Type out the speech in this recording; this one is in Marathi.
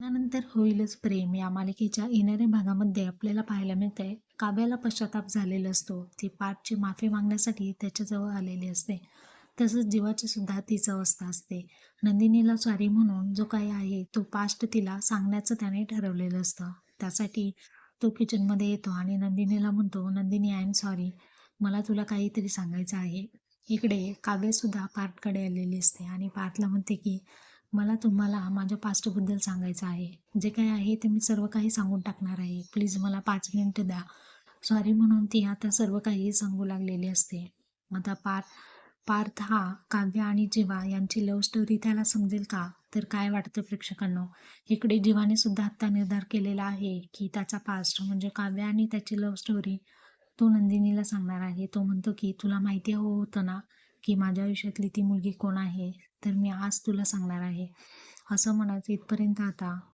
त्यानंतर होईलच प्रेम. या मालिकेच्या येणाऱ्या भागामध्ये आपल्याला पाहायला मिळतंय काव्याला पश्चाताप झालेला असतो. ती पाठची माफी मागण्यासाठी त्याच्याजवळ आलेली असते. तसंच जीवाची सुद्धा तीच अवस्था असते. नंदिनीला सॉरी म्हणून जो काही आहे तो पास्ट तिला सांगण्याचं त्याने ठरवलेलं असतं. त्यासाठी तो किचनमध्ये येतो आणि नंदिनीला म्हणतो नंदिनी आय एम सॉरी मला तुला काहीतरी सांगायचं आहे. इकडे काव्यसुद्धा पार्थकडे आलेली असते आणि पार्थला म्हणते की मला तुम्हाला माझ्या पास्टबद्दल सांगायचं आहे. जे काय आहे ते मी सर्व काही सांगून टाकणार आहे. प्लीज मला पाच मिनिटं द्या. सॉरी म्हणून ती आता सर्व काही सांगू लागलेली असते. आता पार्थ पार्थ हा काव्य आणि जीवा यांची लव्ह स्टोरी त्याला समजेल का? तर काय वाटतं प्रेक्षकांनो? इकडे जीवाने सुद्धा आत्ता निर्धार केलेला आहे की त्याचा पास्ट म्हणजे काव्य आणि त्याची लव्ह स्टोरी तो नंदिनीला सांगणार आहे. तो म्हणतो की तुला माहिती हवं हो, होतं ना? की माझ्या आयुष्यातली ती मुलगी कोण आहे तर मी आज तुला सांगणार आहे. असं म्हणत इथपर्यंत आता.